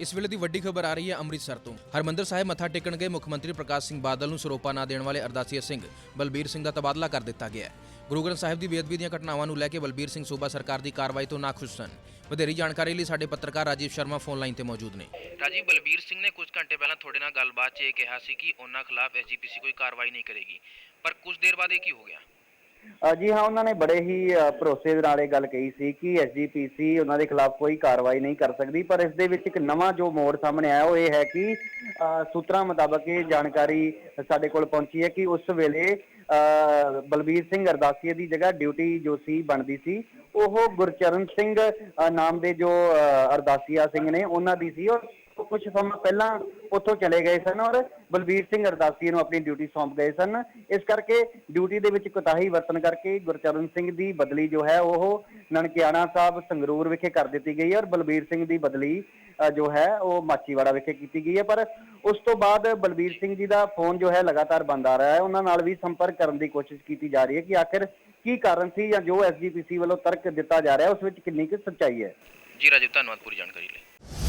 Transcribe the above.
ਇਸ ਵੇਲੇ ਦੀ ਵੱਡੀ ਖਬਰ ਆ ਰਹੀ ਹੈ ਅੰਮ੍ਰਿਤਸਰ ਤੋਂ। ਹਰਮੰਦਰ ਸਾਹਿਬ ਮੱਥਾ ਟੇਕਣ ਗਏ ਮੁੱਖ ਮੰਤਰੀ ਪ੍ਰਕਾਸ਼ ਸਿੰਘ ਬਾਦਲ ਨੂੰ ਸਰੋਪਾ ਨਾ ਦੇਣ ਵਾਲੇ ਅਰਦਾਸੀਆ ਸਿੰਘ ਬਲਬੀਰ ਸਿੰਘ ਦਾ ਤਬਾਦਲਾ ਕਰ ਦਿੱਤਾ ਗਿਆ ਹੈ। ਗੁਰੂ ਗ੍ਰੰਥ ਸਾਹਿਬ ਦੀ ਬੇਅਦਬੀ ਦੀਆਂ ਘਟਨਾਵਾਂ ਨੂੰ ਲੈ ਕੇ ਬਲਬੀਰ ਸਿੰਘ ਸੂਬਾ ਸਰਕਾਰ ਦੀ ਕਾਰਵਾਈ ਤੋਂ ਨਾਖੁਸ਼ ਸਨ। ਵਧੇਰੀ ਜਾਣਕਾਰੀ ਲਈ ਸਾਡੇ ਪੱਤਰਕਾਰ ਰਾਜੀਵ ਸ਼ਰਮਾ ਫੋਨ ਲਾਈਨ ਤੇ ਮੌਜੂਦ ਨੇ। ਰਾਜੀਵ ਬਲਬੀਰ ਸਿੰਘ ਨੇ ਕੁਝ ਘੰਟੇ ਪਹਿਲਾਂ ਤੁਹਾਡੇ ਨਾਲ ਗੱਲਬਾਤ 'ਚ ਇਹ ਕਿਹਾ ਸੀ ਕਿ ਉਹਨਾਂ ਖਿਲਾਫ ਐਸਜੀਪੀਸੀ ਕੋਈ ਕਾਰਵਾਈ ਨਹੀਂ ਕਰੇਗੀ। ਪਰ ਕੁਝ ਦੇਰ ਬਾਅਦ ਇਹ ਕੀ ਹੋ ਗਿਆ? ਅ, ਜੀ ਹਾਂ ਉਹਨਾਂ ਨੇ ਬੜੇ ਹੀ ਅ, ਭਰੋਸੇ ਦੇ ਨਾਲ ਇਹ ਗੱਲ ਕਹੀ ਸੀ ਕਿ ਐਸਜੀਪੀਸੀ ਉਹਨਾਂ ਦੇ ਖਿਲਾਫ ਕੋਈ ਕਾਰਵਾਈ ਨਹੀਂ ਕਰ ਸਕਦੀ ਪਰ ਇਸ ਦੇ ਵਿੱਚ ਇੱਕ ਨਵਾਂ ਜੋ ਮੋੜ ਸਾਹਮਣੇ ਆਇਆ ਉਹ ਇਹ ਹੈ ਕਿ ਅ, ਸੂਤਰਾਂ ਮੁਤਾਬਕ ਇਹ ਜਾਣਕਾਰੀ ਸਾਡੇ ਕੋਲ ਪਹੁੰਚੀ ਹੈ ਕਿ ਉਸ ਵੇਲੇ ਅ, ਬਲਬੀਰ ਸਿੰਘ ਅਰਦਾਸੀਏ ਦੀ ਜਗ੍ਹਾ ਡਿਊਟੀ ਜੋ ਸੀ ਬਣਦੀ ਸੀ ਉਹ ਗੁਰਚਰਨ ਸਿੰਘ ਅ, ਨਾਮ ਦੇ ਜੋ ਅ, ਅਰਦਾਸੀਆ ਸਿੰਘ ਨੇ ਉਹਨਾਂ ਦੀ ਸੀ ਔਰ ਕੁਝ ਸਮਾਂ ਪਹਿਲਾਂ ਉੱਥੋਂ ਚਲੇ ਗਏ ਸਨ ਔਰ ਬਲਬੀਰ ਸਿੰਘ ਅਰਦਾਸੀ ਨੂੰ ਆਪਣੀ ਡਿਊਟੀ ਸੌਂਪ ਗਏ ਸਨ। ਇਸ ਕਰਕੇ ਡਿਊਟੀ ਦੇ ਵਿੱਚ ਕੁਤਾਹੀ ਵਰਤਣ ਕਰਕੇ ਗੁਰਚਰਨ ਸਿੰਘ ਦੀ ਬਦਲੀ ਜੋ ਹੈ ਉਹ ਨਨਕਿਆਣਾ ਸਾਹਿਬ ਸੰਗਰੂਰ ਵਿਖੇ ਕਰ ਦਿੱਤੀ ਗਈ ਔਰ ਬਲਬੀਰ ਸਿੰਘ ਦੀ ਬਦਲੀ ਜੋ ਹੈ ਉਹ ਮਾਚੀਵਾੜਾ ਵਿਖੇ ਕੀਤੀ ਗਈ ਹੈ। ਪਰ ਉਸ ਤੋਂ ਬਾਅਦ ਬਲਬੀਰ ਸਿੰਘ ਜੀ ਦਾ ਫੋਨ ਜੋ ਹੈ ਲਗਾਤਾਰ ਬੰਦ ਆ ਰਿਹਾ ਹੈ। ਉਹਨਾਂ ਨਾਲ ਵੀ ਸੰਪਰਕ ਕਰਨ ਦੀ ਕੋਸ਼ਿਸ਼ ਕੀਤੀ ਜਾ ਰਹੀ ਹੈ ਕਿ ਆਖਿਰ ਕੀ ਕਾਰਨ ਸੀ ਜਾਂ ਜੋ ਐਸਜੀਪੀਸੀ ਵੱਲੋਂ ਤਰਕ ਦਿੱਤਾ ਜਾ ਰਿਹਾ ਉਸ ਵਿੱਚ ਕਿੰਨੀ ਕੁ ਸੱਚਾਈ ਹੈ। ਜੀ ਰਾਜੀਵ, ਧੰਨਵਾਦ ਪੂਰੀ ਜਾਣਕਾਰੀ ਲਈ।